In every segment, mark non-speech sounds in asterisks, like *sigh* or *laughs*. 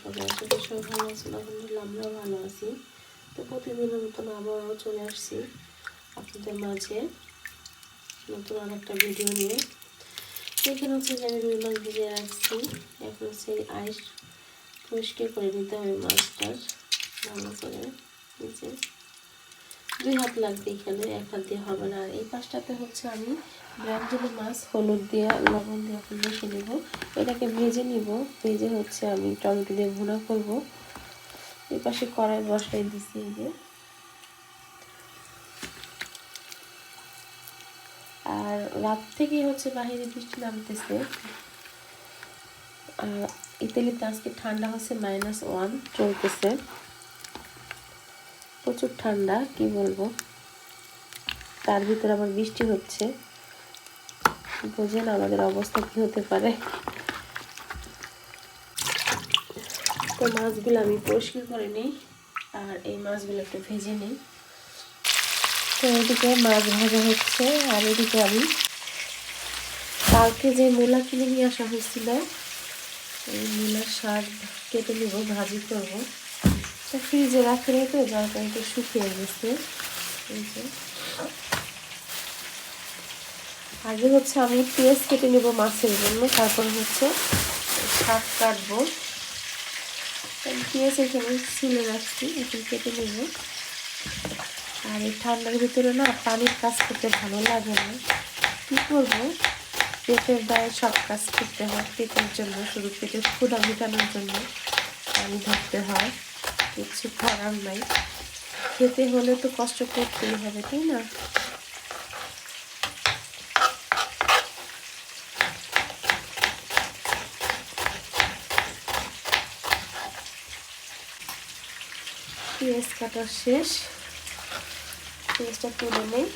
সবাই? ভালো আছি। তো প্রতিদিনের মতন আবারও চলে আসছি আপনাদের মাঝে নতুন আর ভিডিও নিয়ে। এখানে হচ্ছে যে আমি রুই মাছ ভিজিয়ে রাখছি। এখন হচ্ছে আইস পরিষ্কার করে নিতে হবে মাছটার। ভালো করে নিচে। দুই হাত লাগবে এখানে, এক হাত দিয়ে হবে না। এই পাশটাতে হচ্ছে আমি ব্রাঞ্জলি মাছ, হলুদ দিয়ে লবণ দিয়ে এখন বসে নেব এটাকে ভেজে নিব। ভেজে হচ্ছে আমি টমেটো দিয়ে ভুনা করব। এই পাশে কড়াই বসাই দিছি এই যে। আর রাত থেকেই হচ্ছে বাহিরে বৃষ্টি নামতেছে। আর ইতালিতে আজকে ঠান্ডা হচ্ছে মাইনাস ওয়ান চলতেছে। প্রচুর ঠান্ডা, কি বলব? তার ভিতরে আবার বৃষ্টি হচ্ছে। বোঝেন আমাদের অবস্থা কি হতে পারে। তো মাছগুলো আমি পরিষ্কার করে নিই আর এই মাছগুলো একটু ভেজে নিই। তো এদিকে মাছ ভাজা হচ্ছে আর এদিকে আমি কালকে যে মূলা কিনে নিয়ে আসা হয়েছিল, এই মূলার শাক কেটে নিব, ভাজি করব। ফ্রিজে রাখে রেখে তো কারণে একটু শুকিয়ে গেছে। এই যে। আগে হচ্ছে আমি পেঁয়াজ কেটে নেব মাছের জন্য, তারপর হচ্ছে শাক কাটবো। পেঁয়াজ এখানে ছিলে রাখছি, এখন কেটে নেব। আর এই ঠান্ডার ভিতরে না পানির কাজ করতে ভালো লাগে না। কী করব? পেটের দায়ে সব কাজ করতে হয়, পেটের জন্য শুধু পেটের ক্ষুধা মেটানোর জন্য পানি ধরতে হয়, কিছু করার নাই। খেতে হলে তো কষ্ট করতেই হবে, তাই না পেঁয়াজ কাটা শেষ। পেঁয়াজটা তুলে নেই।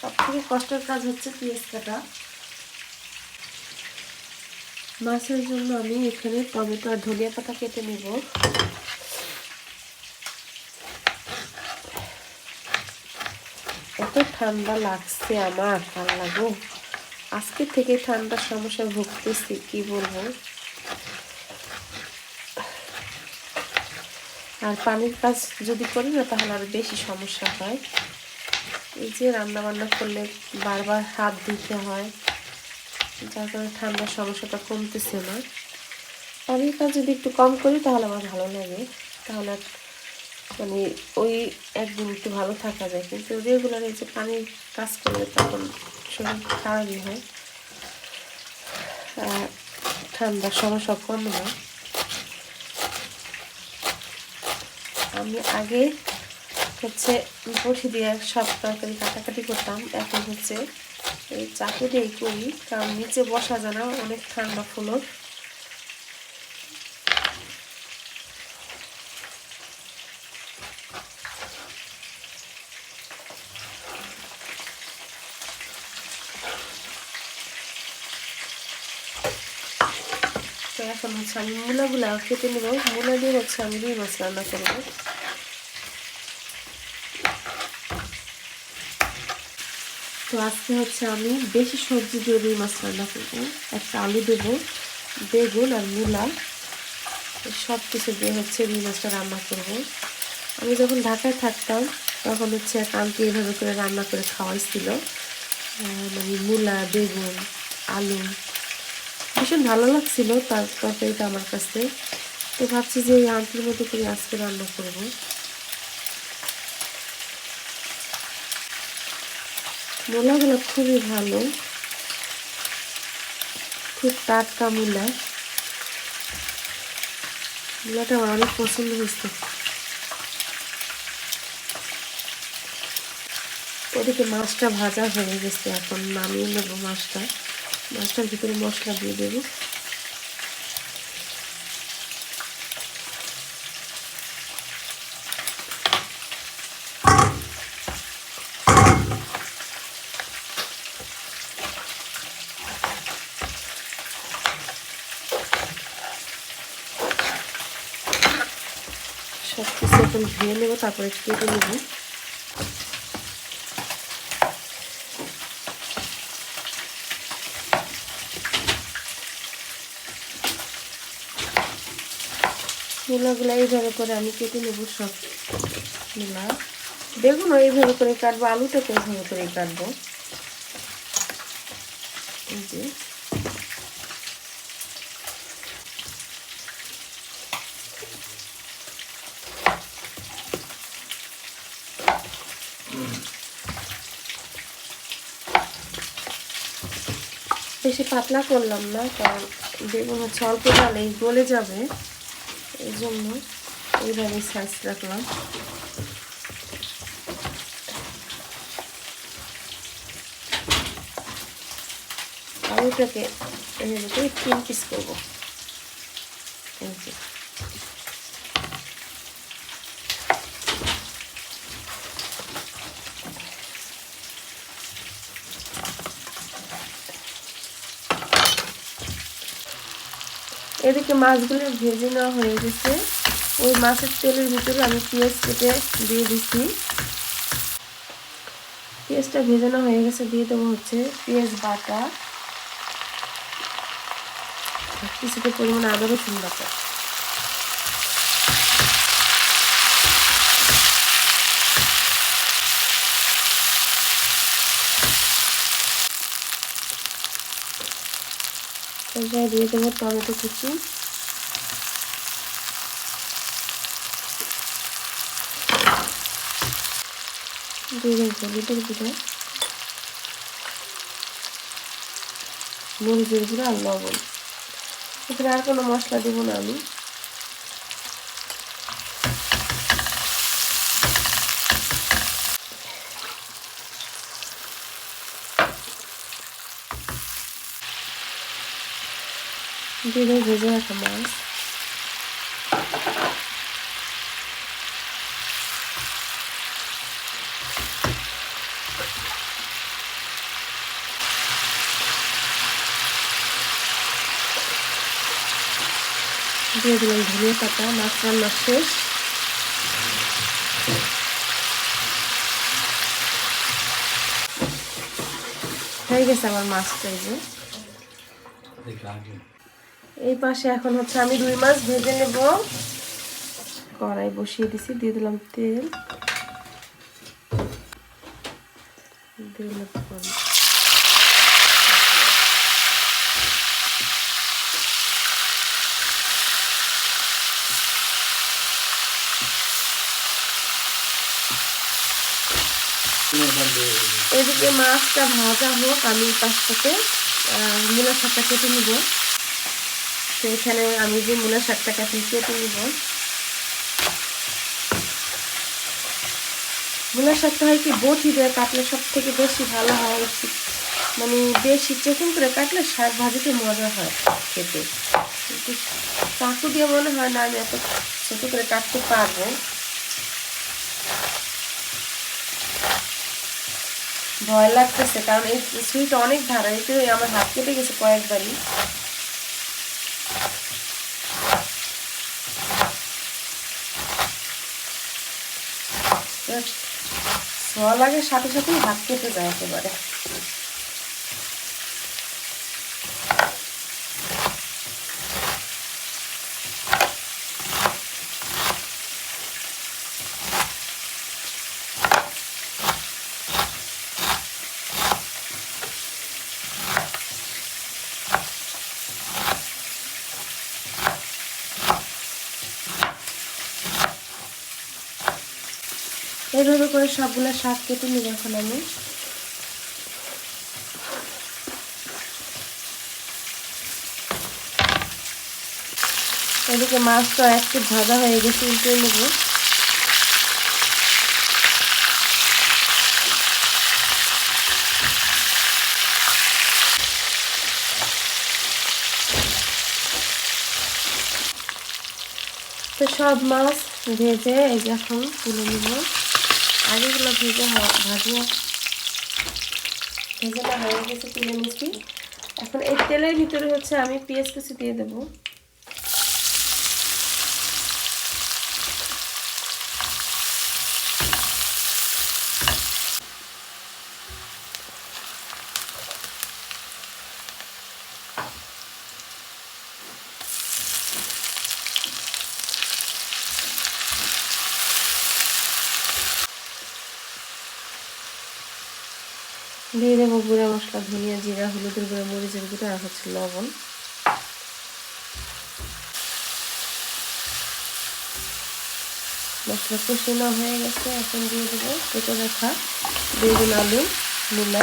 সব থেকে কষ্টের কাজ হচ্ছে পেঁয়াজ কাটা। মাছের জন্য আমি এখানে টমেটো আর ধনিয়া পাতা কেটে নেব। এত ঠান্ডা লাগছে আমার, ভালো গো আজকে থেকে ঠান্ডার সমস্যা ভুগতেছি, কি বলব? আর পানির কাজ যদি করি না, তাহলে আরও বেশি সমস্যা হয়। এই যে রান্না বান্না করলে বারবার হাত দিতে হয়, যার কারণে ঠান্ডার সমস্যাটা কমতেছে না। পানির কাজ যদি একটু কম করি, তাহলে আমার ভালো লাগে। তাহলে মানে ওই একদিন একটু ভালো থাকা যায়। কিন্তু রেগুলার এই যে পানির কাজ করলে তখন শরীর খারাপই হয়। ঠান্ডার সমস্যা কম হয় আমি আগে হচ্ছে বসে দিয়ে সব তরকারি কাটাকাটি করতাম। এখন হচ্ছে এই চাকু দিয়েই করি, কারণ নিচে বসা যায় না, অনেক ঠান্ডা ফুলো তো এখন হচ্ছে আমি মূলাগুলা কেটে নেব। মূলা দিয়ে হচ্ছে আমি রুই মাছ রান্না করব। তো আজকে হচ্ছে আমি বেশি সবজি দিয়ে রুই মাছ রান্না করব। একটা আলু দেবো, বেগুন আর মূলা। সব কিছু দিয়ে হচ্ছে রুই মাছটা রান্না করব। আমি যখন ঢাকায় থাকতাম, তখন হচ্ছে এক আন্টি এভাবে করে রান্না করে খাওয়াইছিল। মানে মূলা, বেগুন, আলু। ভীষণ ভালো লাগছিল তার তরকারিটা আমার কাছে। তো ভাবছি যে এই আন্টির মতো করে আজকে রান্না করব। মূলাগুলো খুবই ভালো। খুব টাটকা মূলা। মূলাটা আমার অনেক পছন্দ হয়েছে। ওদিকে মাছটা ভাজা হয়ে গেছে এখন, নামিয়ে নেব মাছটা। মাছটার ভিতরে মশলা দিয়ে দেবো। সব কিছু এখন ধুয়ে নেব, তারপরে কেটে নেব। মূলাগুলো এইভাবে করে আমি কেটে নেব সব। মূলা দেখুন এইভাবে করে কাটবো, আলুটাকে এইভাবে করে কাটবো। এই যে। বেশি পাতলা করলাম না, কারণ বেগুন হচ্ছে অল্প ডালেই গলে যাবে। এই জন্য এইভাবে সাইজ রাখলাম। আলুটাকে এনে তিন পিস করব এই যে এদিকে মাছগুলো ভেজে নেওয়া হয়ে গেছে। ওই মাছের তেলের ভিতরে আমি পেঁয়াজ কেটে দিয়ে দিচ্ছি। পেঁয়াজটা ভেজানো হয়ে গেছে, দিয়ে দেবো হচ্ছে পেঁয়াজ বাটা। কিছুটা পরিমাণে আদা রসুন বাটা। পর্যায়ে দিয়ে দেবো টমেটো কুচি। মরিচের গুঁড়ো আর লবণ। এখানে আর কোনো মশলা দেবো না আমি। দিয়ে দেবো ভেজে রাখা মাছ দিয়ে দিলাম ধনিয়া পাতা মাছ রান্না শেষ হয়ে গেছে আমার মাছটা এই যে এই পাশে এখন হচ্ছে আমি রুই মাছ ভেজে নেব। কড়াই বসিয়ে দিছি, দিয়ে দিলাম তেল। এদিকে মাছটা ভাজা হোক, আমি পাশ থেকে মূলা শাকটা কেটে নিব। এখানে আমি যে মূলা শাকটা কেটে কেটে নিব। মূলা শাকটা হয় কি বটি দিয়ে কাটলে সব থেকে বেশি ভালো হয় মানে বেশি চেকুন করে কাটলে শাক ভাজিতে মজা হয় খেতে। কিন্তু চাকু দিয়ে মনে হয় না আমি এত ছোটো করে কাটতে পারব। ভয় লাগতেছে, কারণ এই সুইটা অনেক ধারা এতে আমার হাত কেটে গেছে কয়েকবারই। ছোঁয়া লাগে সাথে সাথেই হাত কেটে যায় একেবারে এইভাবে করে সবগুলো শাক কেটে নিব এখন আমি। এদিকে মাছটা একটু ভাজা হয়ে গেছে, উল্টে নেব। তো সব মাছ ভেজে এই যে এখন তুলে নেব। আগেগুলো ভেজে ভাজিয়ে ভেজে না হয়ে গেছে তুলে নিচ্ছি এখন এই তেলের ভিতরে হচ্ছে আমি পেঁয়াজ কুচি দিয়ে দেবো দিয়ে দেবো গুঁড়া মশলা ধনিয়া জিরা, হলুদের গুঁড়া, মরিচের গুঁড়া আর হচ্ছে লবণ। মশলা কষানো হয়ে গেছে, এখন দিয়ে দেবো কেটে রাখা বেগুন আলু মূলা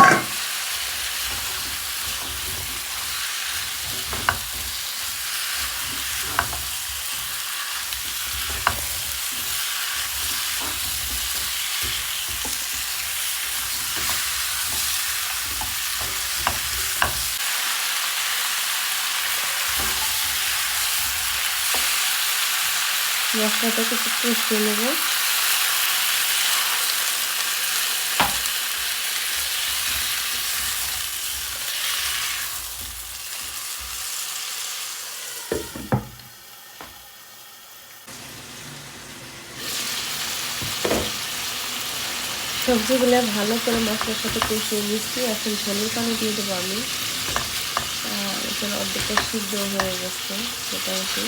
মশলাটাকে একটু কষিয়ে নেব। সবজিগুলো ভালো করে মশলার সাথে কষিয়ে নিচ্ছি। এখন ঝোলের পানি দিয়ে দেবো আমি। এখানে অর্ধেকটা সিদ্ধ হয়ে গেছে মোটামুটি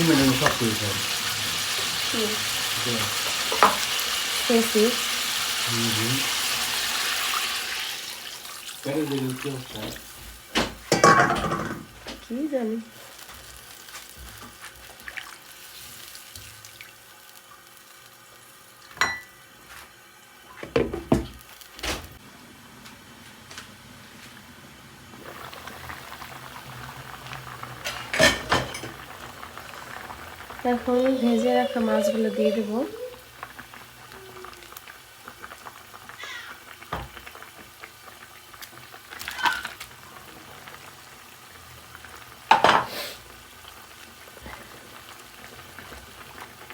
소면은 싹 보여줘. 응. 네. 됐어. 음. 빼는 데는 끼웠어. 기다려. এখন ভেজে রাখা মাছগুলো দিয়ে দেবো।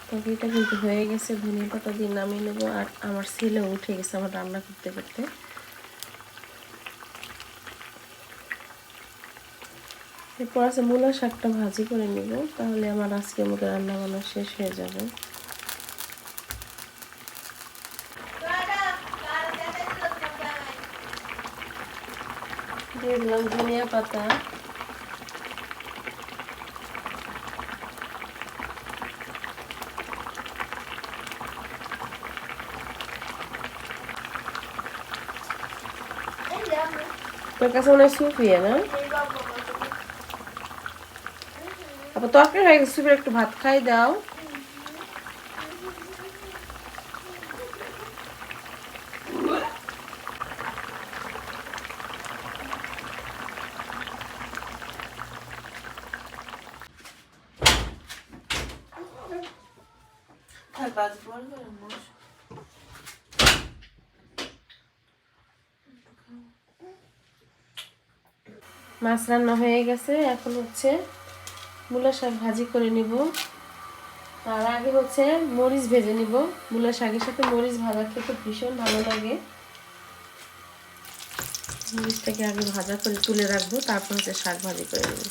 তরকারিটা কিন্তু হয়ে গেছে, ধনিয়া পাতা দিয়ে নামিয়ে নেব। আর আমার ছেলে উঠে গেছে আমার রান্না করতে করতে। এরপর আছে মূলা শাকটা ভাজি করে নিব, তাহলে আমার আজকে মতো রান্না বান্না শেষ হয়ে যাবে। দিলাম ধনিয়া পাতা। তোর কাছে হয় সুপিয়া না? আবার তরকারি হয়ে গেছে সুপির একটু ভাত খাই দাও। মাছ রান্না হয়ে গেছে এখন হচ্ছে মূলা শাক ভাজি করে নিব। আর আগে হচ্ছে মরিচ ভেজে নিব। মূলা শাকের সাথে মরিচ ভাজা খেতে ভীষণ ভালো লাগে। মরিচটাকে আগে ভাজা করে তুলে রাখব, তারপর হচ্ছে শাক ভাজি করে নেব।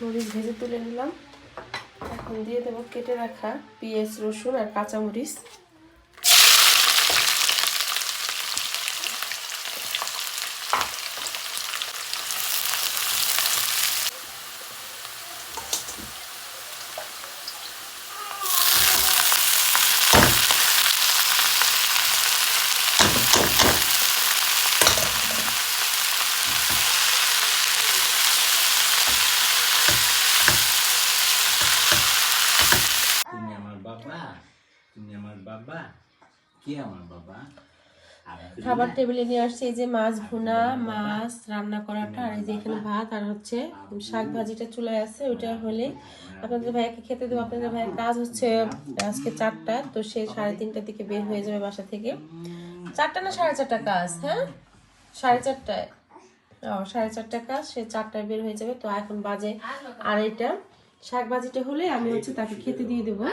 মরিচ ভেজে তুলে নিলাম। এখন দিয়ে দেবো কেটে রাখা পেঁয়াজ, রসুন আর কাঁচামরিচ তুমি আমার বাবা তুমি আমার বাবা কে আমার বাবা আর খাবার টেবিলে নিয়ে আসছি, এই যে মাছ ভুনা, মাছ রান্না করাটা, আর এই যে এখানে ভাত আর হচ্ছে শাক ভাজিটা চলে আসছে ওইটা হলে আপনাদের ভাইয়াকে খেতে দেবো। আপনাদের ভাইয়ের কাজ হচ্ছে আজকে চারটা, তো সে সাড়ে তিনটার দিকে বের হয়ে যাবে বাসা থেকে। চারটা না সাড়ে চারটা কাজ হ্যাঁ? সাড়ে চারটায়। ও, সাড়ে চারটা কাজ, সে চারটায় বের হয়ে যাবে, তো এখন বাজে আড়াইটা। শাক ভাজিটা হলে আমি হচ্ছে তাকে খেতে দিয়ে দেবো।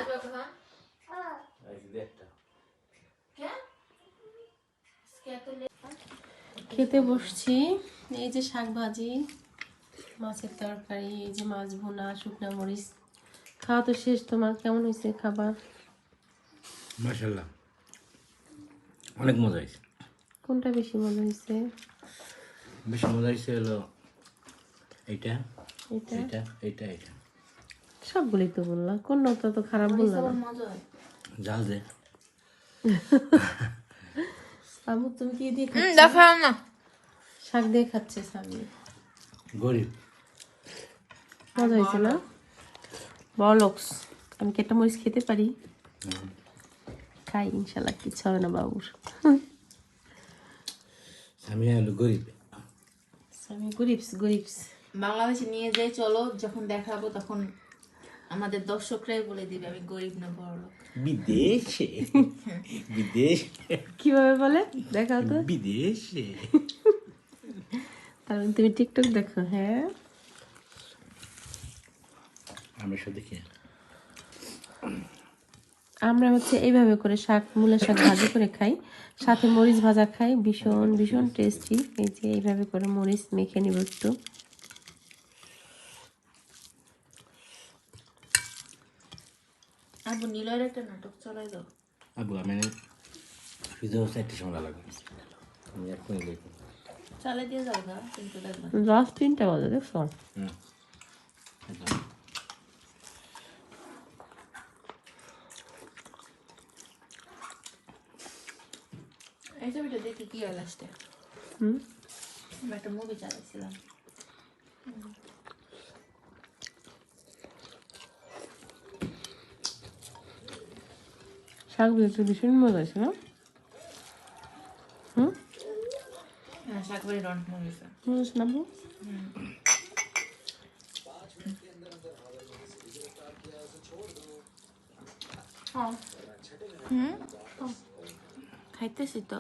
খেতে বসছি। এই যে শাক ভাজি মাছের তরকারি এই যে মাছ ভুনা শুকনা মরিচ। খাওয়া তো শেষ। তোমার কেমন হয়েছে খাবার? মাসাল্লাহ অনেক মজা হয়েছে। কোনটা বেশি মজা হয়েছে? বেশি মজা হয়েছে হলো এইটা এটা এইটা এইটা এইটা। সবগুলোই তো বললাম কোনটা তো খারাপ বললাম না। মজা হয়। জাল দে। *laughs* তুমি কি দিয়ে দেখাও না। শাক দিয়ে খাচ্ছে সামু গরিব। মজা হয়েছে না? বলক্স। আমি কি একটা মরিচ খেতে পারি? খাই ইনশাল্লাহ কিচ্ছু হবে না বাবুর। আমি হলো গরিব। আমি গরিবস গরিবস বাংলাদেশে নিয়ে যাই চলো যখন দেখাবো তখন আমাদের দর্শকরাই বলে দিবে আমি গরিব না বড় লোক। বিদেশে? *laughs* বিদেশ? কীভাবে বলে? দেখাও তো। বিদেশে? তার মানে তুমি টিকটক দেখো হ্যাঁ? আমি শুধু দেখি। আমরা হচ্ছে এইভাবে করে শাক মূলা শাক ভাজি করে খাই সাথে মরিচ ভাজা খাই ভীষণ ভীষণ টেস্টি এই যে এইভাবে করে মরিচ মেখে নিব একটু। আবু নীলয়ের একটা নাটক চলাই দাও। আবু আমি হচ্ছে একটা সময় লাগবে আমি এক্ষুনি দেখব চালাই দিয়ে যাও গা কিন্তু দেখবা দশ তিনটা বাজে দেখছ হুম। এই ছবিটা দেখি কি হয় লাস্টে হুম। একটা মুভি চালাইছিলাম। হুম হ্যাঁ তো ভীষণ হয়ে মজা না আপু? হুম। খাইতেছি তো।